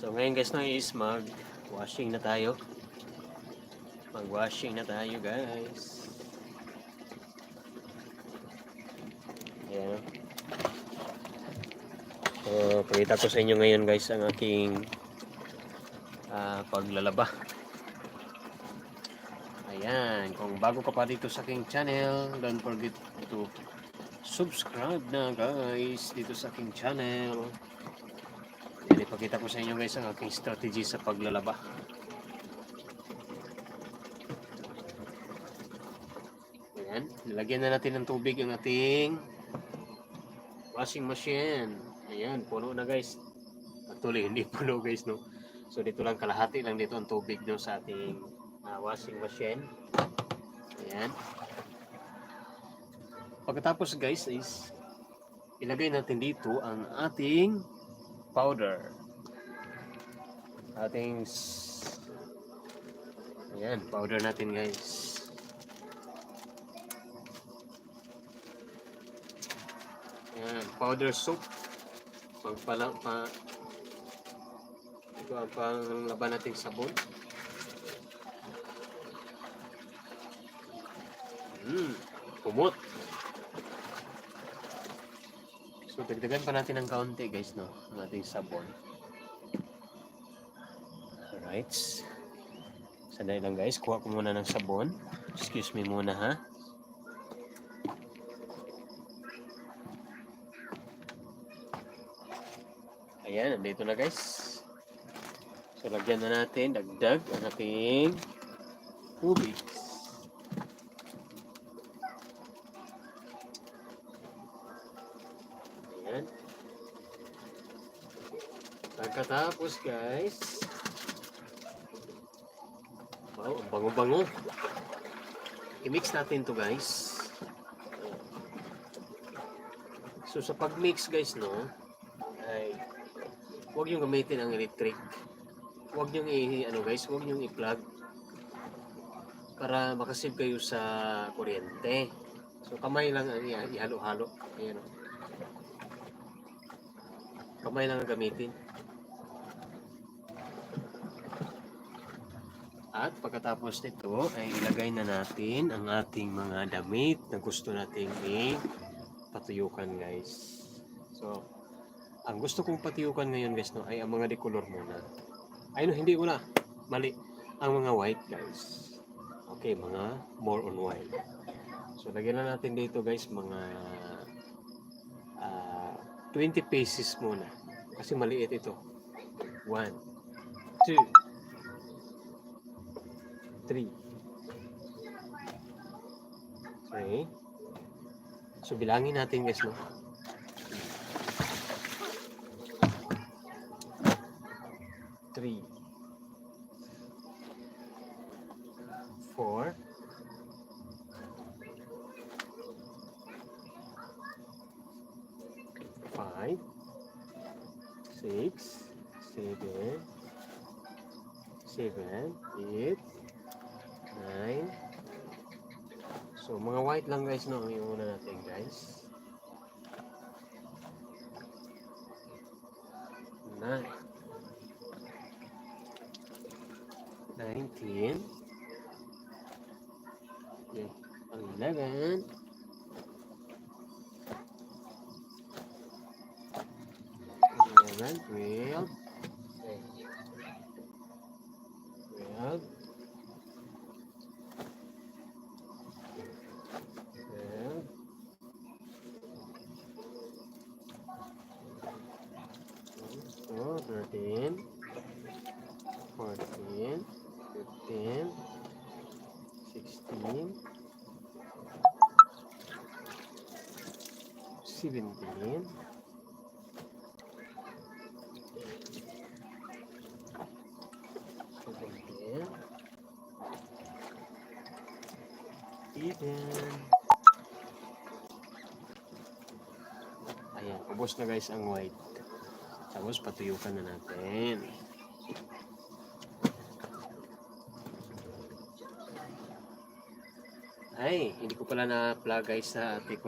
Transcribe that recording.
So ngayon guys no is mag washing na tayo. Mag washing na tayo guys. Ayan. So pakita ko sa inyo ngayon guys ang aking ah, paglalaba. Ayan, kung bago ka pa dito sa aking channel, don't forget to subscribe na guys dito sa aking channel. Yan, ipakita ko sa inyo guys ang aking strategy sa paglalaba. Ayan, nilagyan na natin ng tubig ang ating washing machine. Ayan, puno na guys. Actually, hindi puno guys, no? So, dito lang kalahati lang dito ang tubig no, sa ating ah, washing machine. Ayan. Pagkatapos guys is ilagay natin dito ang ating powder. Ating Ayan, powder natin guys. Ayan, powder soap. Pagpalang pa ito ang panglaban nating sabon. Hmm, kumot. So, dagdagan pa natin ng kaunti guys, no? Ang ating sabon. Alright. Sandali lang guys, kuha ko muna ng sabon. Excuse me muna ha. Ayan, nandito na guys. So, lagyan na natin, dagdag ang ating tubig. Ayan. Pagkatapos guys, wow, ang bango-bango. I-mix natin to guys. So sa pag-mix guys no, ay huwag yung gamitin ang electric. Huwag yung i ano guys, huwag yung i-plug para makasave kayo sa kuryente. So kamay lang ang ihalo-halo. Ayan o. Kamay lang ang gamitin. At pagkatapos nito ay ilagay na natin ang ating mga damit na gusto nating i-patuyukan guys. So, ang gusto kong patuyukan ngayon guys no, ay ang mga decolor muna. Ay no, hindi wala. Mali. Ang mga white guys. Okay, mga more on white. So, lagyan na natin dito guys mga ah, 20 pieces muna. Kasi maliit ito. 1, 2, 3. Okay. So, bilangin natin guys, no? Three. Four. Five. Six. Seven. Seven. Eight. Nine. So, mga white lang guys, no? Ang iuna natin guys. Nine. Nineteen. Okay. Eleven. Eleven. Twelve. Okay. Twelve. Twelve. So, 13, 14, 15, 16, 17, 17, 18, Ayan, ubos na guys ang white. Tapos patuyukan na natin. Ay, hindi ko pala na-plug guys sa ating